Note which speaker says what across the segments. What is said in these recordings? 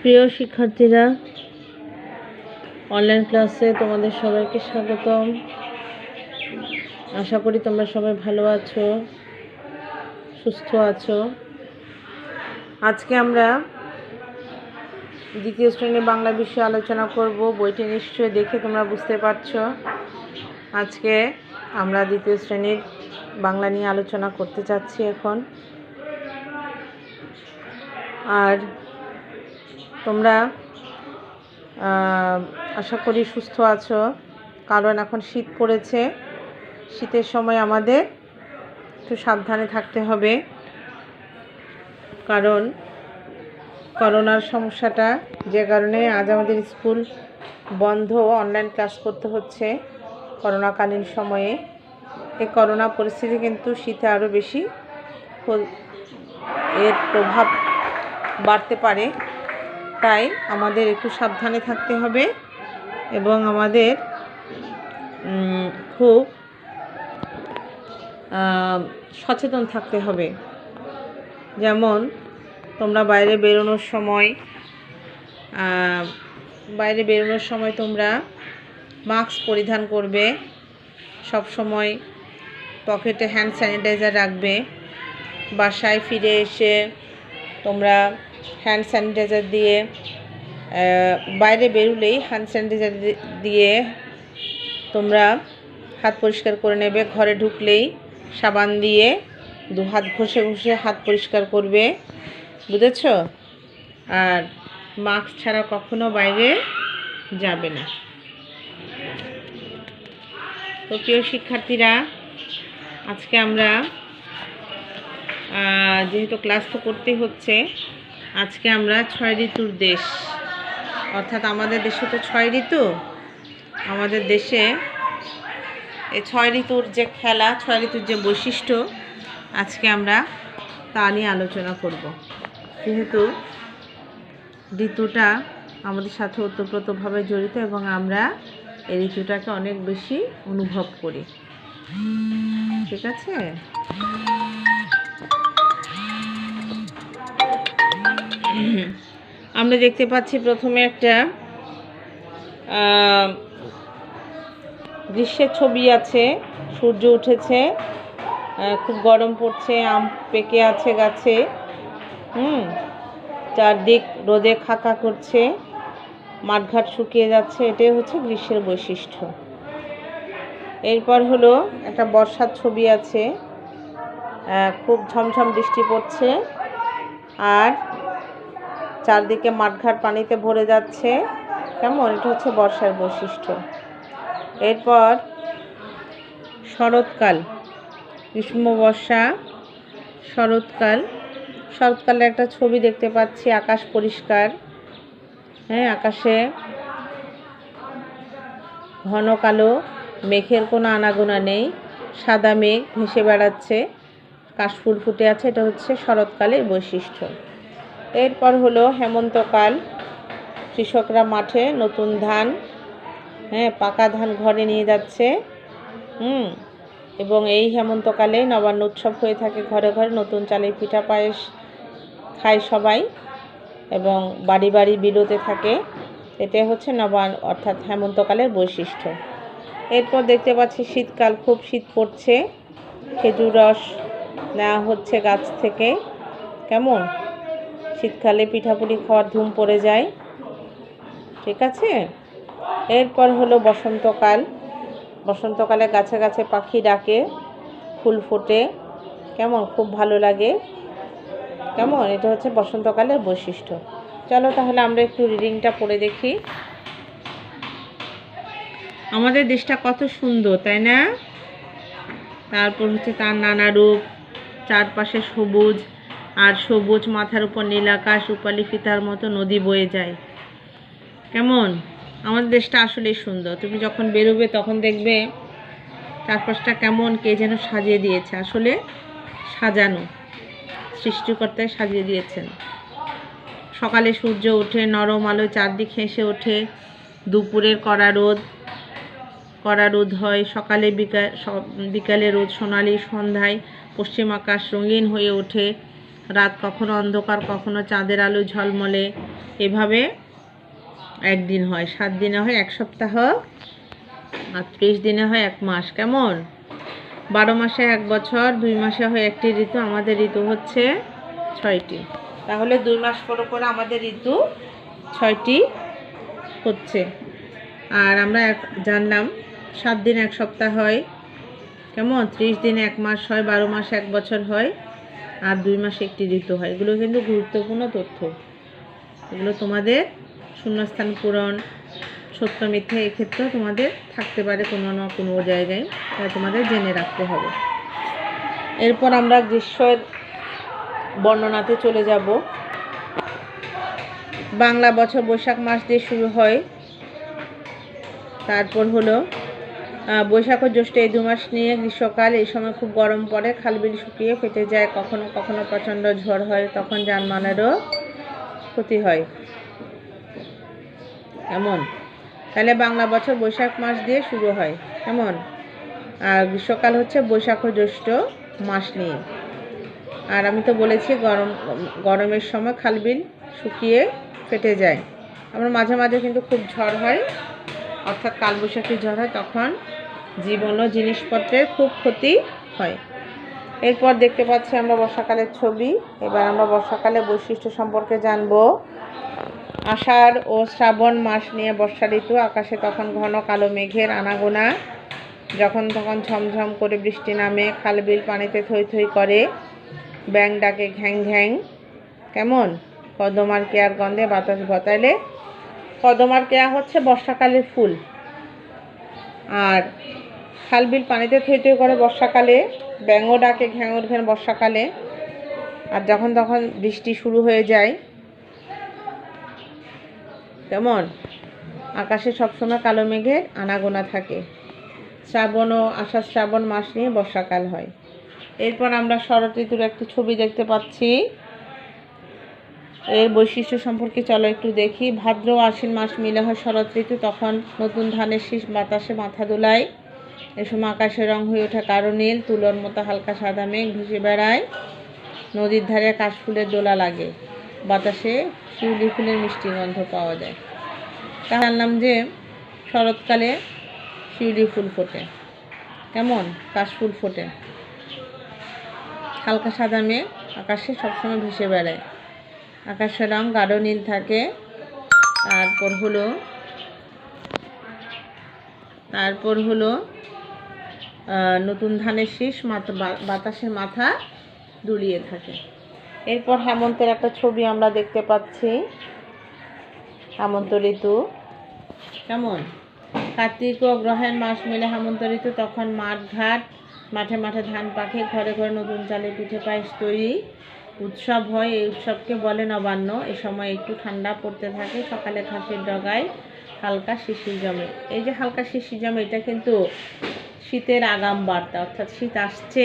Speaker 1: প্রিয় শিক্ষার্থীরা অনলাইন ক্লাসে তোমাদের সবাইকে স্বাগতম। আশা করি তোমরা সবাই ভালো আছো, সুস্থ আছো। আজকে আমরা দ্বিতীয় শ্রেণির বাংলা বিষয়ে আলোচনা করব। বইটি নিশ্চয়ই দেখে তোমরা বুঝতে পারছ। আজকে আমরা দ্বিতীয় শ্রেণির বাংলা নিয়ে আলোচনা করতে চাচ্ছি এখন। আর তোমরা আশা করি সুস্থ আছো। কারণ এখন শীত পড়েছে। শীতের সময় আমাদের একটু সাবধানে থাকতে হবে। কারণ করোনার সমস্যাটা যে কারণে আজ আমাদের স্কুল বন্ধ অনলাইন ক্লাস করতে হচ্ছে করোনাকালীন সময়ে। এই করোনা পরিস্থিতি কিন্তু শীতে আরও বেশি এর প্রভাব বাড়তে পারে। তাই আমাদের একটু সাবধানে থাকতে হবে এবং আমাদের খুব সচেতন থাকতে হবে। যেমন, তোমরা বাইরে বেরোনোর সময় বাইরে বেরোনোর সময় তোমরা মাস্ক পরিধান করবে, সব সময় পকেটে হ্যান্ড স্যানিটাইজার রাখবে, বাসায় ফিরে এসে তোমরা হ্যান্ড স্যানিটাইজার দিয়ে বাইরে বেরুলেই হ্যান্ড স্যানিটাইজার দিয়ে তোমরা হাত পরিষ্কার করে নেবে। ঘরে ঢুকলেই সাবান দিয়ে দু হাত ঘষে ঘষে হাত পরিষ্কার করবে। বুঝেছ? আর মাস্ক ছাড়া কখনো বাইরে যাবে না। তো প্রিয় শিক্ষার্থীরা, আজকে আমরা যেহেতু ক্লাস তো করতেই হচ্ছে আজকে আমরা ছয় ঋতুর দেশ। অর্থাৎ আমাদের দেশে তো ছয় ঋতু। আমাদের দেশে এই ছয় ঋতুর যে খেলা, ছয় ঋতুর যে বৈশিষ্ট্য, আজকে আমরা তা নিয়ে আলোচনা করব। যেহেতু ঋতুটা আমাদের সাথে ওতপ্রোতভাবে জড়িত এবং আমরা এই ঋতুটাকে অনেক বেশি অনুভব করি। ঠিক আছে? আমরা দেখতে পাচ্ছি প্রথমে একটা গ্রীষ্মের ছবি আছে। সূর্য উঠেছে খুব গরম পড়ছে, আম পেকে আছে গাছে। হুম, চারদিক রোদে খাকা করছে, মাঠঘাট শুকিয়ে যাচ্ছে, এটাই হচ্ছে গ্রীষ্মের বৈশিষ্ট্য। এরপর হলো একটা বর্ষার ছবি আছে খুব ঝমঝম বৃষ্টি পড়ছে, আর চারদিকে মাঠঘাট পানিতে ভরে যাচ্ছে। কেমন? এটা হচ্ছে বর্ষার বৈশিষ্ট্য। এরপর শরৎকাল, গ্রীষ্ম, বর্ষা, শরৎকাল। শরৎকালে একটা ছবি দেখতে পাচ্ছি, আকাশ পরিষ্কার। হ্যাঁ আকাশে ঘন কালো, মেঘের কোনো আনাগোনা নেই। সাদা মেঘ ভেসে বেড়াচ্ছে, কাশফুল ফুটে আছে। এটা হচ্ছে শরৎকালের বৈশিষ্ট্য। এরপর হলো হেমন্তকাল, কৃষকরা মাঠে নতুন ধান হ্যাঁ পাকা ধান ঘরে নিয়ে যাচ্ছে, হুম, এবং এই হেমন্তকালে নবান্ন উৎসব হয়ে থাকে ঘরে ঘরে, নতুন চালের পিঠা পায়েস খায় সবাই, এবং বাড়ি বাড়ি বিলোতে থাকে। এটাই হচ্ছে নবান অর্থাৎ হেমন্তকালের বৈশিষ্ট্য। এরপর দেখতে পাচ্ছি শীতকাল, খুব শীত পড়ছে, খেজুর রস নেওয়া হচ্ছে গাছ থেকে। কেমন? শীতকালে পিঠাপুলি খাওয়ার ধুম পড়ে যায়। ঠিক আছে? এরপর হলো বসন্তকাল। বসন্তকালে গাছে গাছে পাখি ডাকে, ফুল ফোটে। কেমন? খুব ভালো লাগে। কেমন? এটা হচ্ছে বসন্তকালের বৈশিষ্ট্য। চলো তাহলে আমরা একটু রিডিংটা পড়ে দেখি। আমাদের দেশটা কত সুন্দর, তাই না? তারপর হচ্ছে তার নানা রূপ, চারপাশে সবুজ আর সবুজ মাথার উপর নীল আকাশ, রূপালি ফিতার মতো নদী বয়ে যায়। কেমন? আমাদের দেশটা আসলেই সুন্দর। তুমি যখন বেরোবে তখন দেখবে চারপাশটা কেমন কে যেন সাজিয়ে দিয়েছে। আসলে সাজানো সৃষ্টিকর্তায় সাজিয়ে দিয়েছেন। সকালে সূর্য ওঠে, নরম আলো চারদিক হেসে ওঠে। দুপুরের কড়া রোদ কড়া রোদ হয়। সকালে বিকাল বিকালে রোদ সোনালি সন্ধ্যায়। পশ্চিম আকাশ রঙিন হয়ে ওঠে। রাত কখনো অন্ধকার, কখনো চাঁদের আলো ঝলমলে। এভাবে একদিন হয়, সাত দিনে হয়, এক সপ্তাহ, আর ত্রিশ দিনে হয়, এক মাস। কেমন? বারো মাসে এক বছর, দুই মাসে হয় একটি ঋতু। আমাদের ঋতু হচ্ছে ছয়টি। তাহলে দুই মাস পর পর আমাদের ঋতু ছয়টি হচ্ছে। আর আমরা এক, জানলাম, সাত দিন এক সপ্তাহ হয়। কেমন? ত্রিশ দিন এক মাস হয়, বারো মাস এক বছর হয়। আর দুই মাসে একটি ঋতু হয়। এগুলো কিন্তু গুরুত্বপূর্ণ তথ্য। এগুলো তোমাদের শূন্যস্থান পূরণ, সত্য মিথ্যা এক্ষেত্রেও তোমাদের থাকতে পারে কোনো না কোনো জায়গায়। তাই তোমাদের জেনে রাখতে হবে। এরপর আমরা গ্রীষ্মের বর্ণনাতে চলে যাব। বাংলা বছর বৈশাখ মাস দিয়ে শুরু হয়। তারপর হলো বৈশাখ ও জ্যৈষ্ঠ এই দু মাস নিয়ে গ্রীষ্মকাল এই সময় খুব গরম পড়ে খালবিল শুকিয়ে ফেটে যায়, কখনো কখনো প্রচণ্ড ঝড় হয়, তখন যানবাহনেরও ক্ষতি হয়। এমন। তাহলে বাংলা বছর বৈশাখ মাস দিয়ে শুরু হয়। এমন। আর গ্রীষ্মকাল হচ্ছে বৈশাখ ও জ্যৈষ্ঠ মাস নিয়ে। আর আমি তো বলেছি গরম, গরমের সময় খালবিল শুকিয়ে ফেটে যায়। আমার মাঝে মাঝে কিন্তু খুব ঝড় হয়, অর্থাৎ কালবৈশাখী ঝড় হয়, তখন জীবন জিনিসপত্রের খুব ক্ষতি হয়। এরপর দেখতে পাচ্ছি আমরা বর্ষাকালের ছবি। এবার আমরা বর্ষাকালের বৈশিষ্ট্য সম্পর্কে জানব। আষাঢ় ও শ্রাবণ মাস নিয়ে বর্ষা ঋতু, আকাশে তখন ঘন কালো মেঘের আনাগোনা। যখন তখন ঝমঝম করে বৃষ্টি নামে, খালবিল পানিতে থই থই করে ব্যাং ডাকে ঘ্যাং ঘ্যাং। কেমন? কদমার কেয়ার গন্ধে বাতাস ভতাইলে কদমার কেয়া হচ্ছে বর্ষাকালের ফুল। আর খালবিল পানিতে থই থই করে বর্ষাকালে, ব্যাঙও ডাকে, ঘ্যাঙর ঘ্যান বর্ষাকালে। আর যখন তখন বৃষ্টি শুরু হয়ে যায়। কেমন? আকাশে সবসময় কালো মেঘের আনাগোনা থাকে। শ্রাবণ ও আষাঢ় শ্রাবণ মাস নিয়ে বর্ষাকাল হয়। এরপর আমরা শরৎ ঋতুর একটি ছবি দেখতে পাচ্ছি। এর বৈশিষ্ট্য সম্পর্কে চলো একটু দেখি। ভাদ্র আশ্বিন মাস মিলে হয় শরৎ ঋতু, তখন নতুন ধানের শীষ বাতাসে মাথা দোলায়। এ সময় আকাশের রং হয়ে ওঠে কারও নীল, তুলোর মতো হালকা সাদা মেঘ ভেসে বেড়ায়। নদীর ধারে কাশফুলের দোলা লাগে। বাতাসে শিউলি ফুলের মিষ্টি গন্ধ পাওয়া যায়। তা জানলাম যে শরৎকালে শিউলি ফুল ফোটে। কেমন? কাশফুল ফোটে। হালকা সাদা মেঘ আকাশে সবসময় ভেসে বেড়ায়। আকাশের রং গাঢ় নীল থাকে। তারপর হলো তারপর হলো নতুন ধানের শীষ মাথা বা- বাতাসে মাথা দুলিয়ে থাকে। এরপর হেমন্তের একটা ছবি আমরা দেখতে পাচ্ছি। হেমন্ত ঋতু। কেমন? কার্তিক ও গ্রহের মাস মিলে হেমন্ত ঋতু তখন মাঠ ঘাট মাঠে মাঠে ধান পাখে ঘরে ঘরে নতুন চালে পিঠে পায়েস তৈরি। উৎসব হয়, এই উৎসবকে বলে নবান্ন। এ সময় একটু ঠান্ডা পড়তে থাকে, সকালে ঘাসের ডগায় হালকা শিশির জমে। এই যে হালকা শিশির জমে, এটা কিন্তু শীতের আগাম বার্তা, অর্থাৎ শীত আসছে,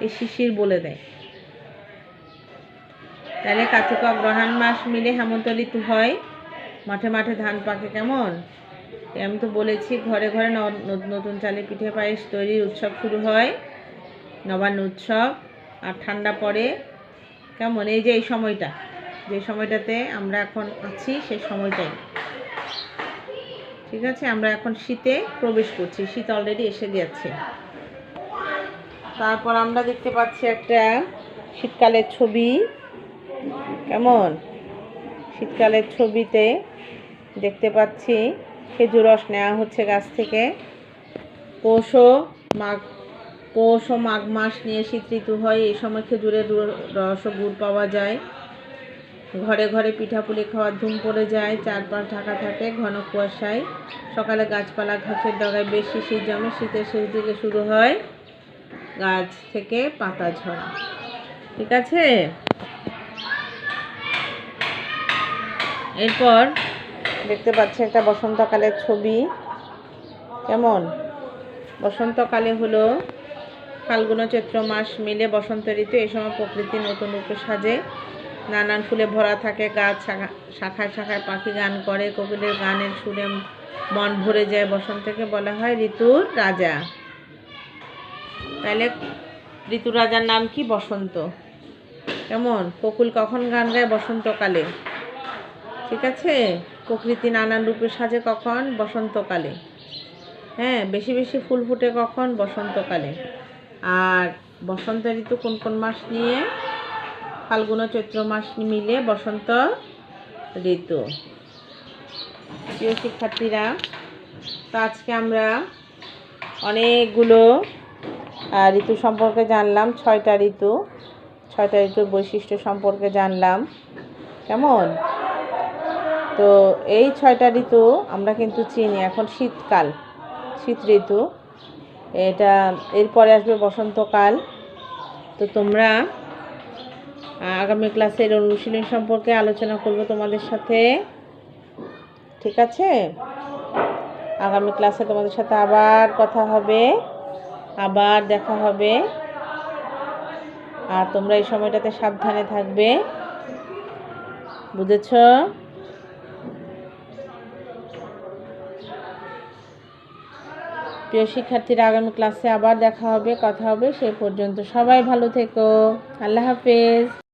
Speaker 1: এই শিশির বলে দেয়। তাহলে কার্তিক অগ্রহায়ণ মাস মিলে হেমন্ত ঋতু হয়। মাঠে মাঠে ধান পাকে কেমন? আমি তো বলেছি, ঘরে ঘরে নতুন চালে পিঠে পায়েস তৈরির উৎসব শুরু হয়, নবান্ন উৎসব, আর ঠান্ডা পড়ে কেমন? এই যে এই সময়টা, যে সময়টাতে আমরা এখন আছি, সেই সময়টাই। ঠিক আছে, আমরা এখন শীতে প্রবেশ করছি। শীত অলরেডি এসে গেছে। তারপর আমরা দেখতে পাচ্ছি একটা শীতকালের ছবি। কেমন? শীতকালের ছবিতে দেখতে পাচ্ছি, খেজুর রস নেওয়া হচ্ছে গাছ থেকে। পৌষ মাঘ, পৌষ ও মাঘ মাস নিয়ে শীত ঋতু হয়, এই সময় খেজুরের রস ও গুড় পাওয়া যায়। ঘরে ঘরে পিঠাপুলি খাওয়ার ধুম পড়ে যায়, চারপাশ ঢাকা থাকে, ঘন কুয়াশায়। সকালে গাছপালা ঘাসের ডগায় বেশ শিশির জমে, শীতের শেষ দিকে শুরু হয় গাছ থেকে পাতা ঝরা। ঠিক আছে? এরপর দেখতে পাচ্ছি একটা বসন্তকালের ছবি। কেমন? বসন্তকালে হলো ফাল্গুন চৈত্র মাস মিলে বসন্ত ঋতু এই সময় প্রকৃতি নতুন রূপে সাজে। নানান ফুলে ভরা থাকে, গাছ শাখা- শাখায় শাখায় পাখি গান করে কোকিলের গানের সুরে মন ভরে যায় বসন্তকে বলা হয় ঋতুর রাজা। তাহলে ঋতু রাজার নাম কি? বসন্ত। কেমন? কোকিল কখন গান গায়? বসন্তকালে। ঠিক আছে? প্রকৃতি নানান রূপে সাজে কখন? বসন্তকালে। হ্যাঁ বেশি বেশি ফুল ফুটে কখন? বসন্তকালে। আর বসন্ত ঋতু কোন কোন মাস নিয়ে? ফাল্গুন চৈত্র মাস মিলে বসন্ত ঋতু। প্রিয় শিক্ষার্থীরা, তো আজকে আমরা অনেকগুলো ঋতু সম্পর্কে জানলাম, ছয়টা ঋতু, ছয়টা ঋতুর বৈশিষ্ট্য সম্পর্কে জানলাম। কেমন? তো এই ছয়টা ঋতু আমরা কিন্তু চিনি। এখন শীতকাল, শীত ঋতু। এটা, এরপরে আসবে বসন্তকাল। তো তোমরা আগামী ক্লাসের অনুশীলন সম্পর্কে আলোচনা করব তোমাদের সাথে। ঠিক আছে? আগামী ক্লাসে তোমাদের সাথে আবার কথা হবে, আবার দেখা হবে। আর তোমরা এই সময়টাতে সাবধানে থাকবে। বুঝেছ? প্রিয় শিক্ষার্থীরা, আগামী ক্লাসে আবার দেখা হবে, কথা হবে। সে পর্যন্ত সবাই ভালো থেকো। আল্লাহ হাফেজ।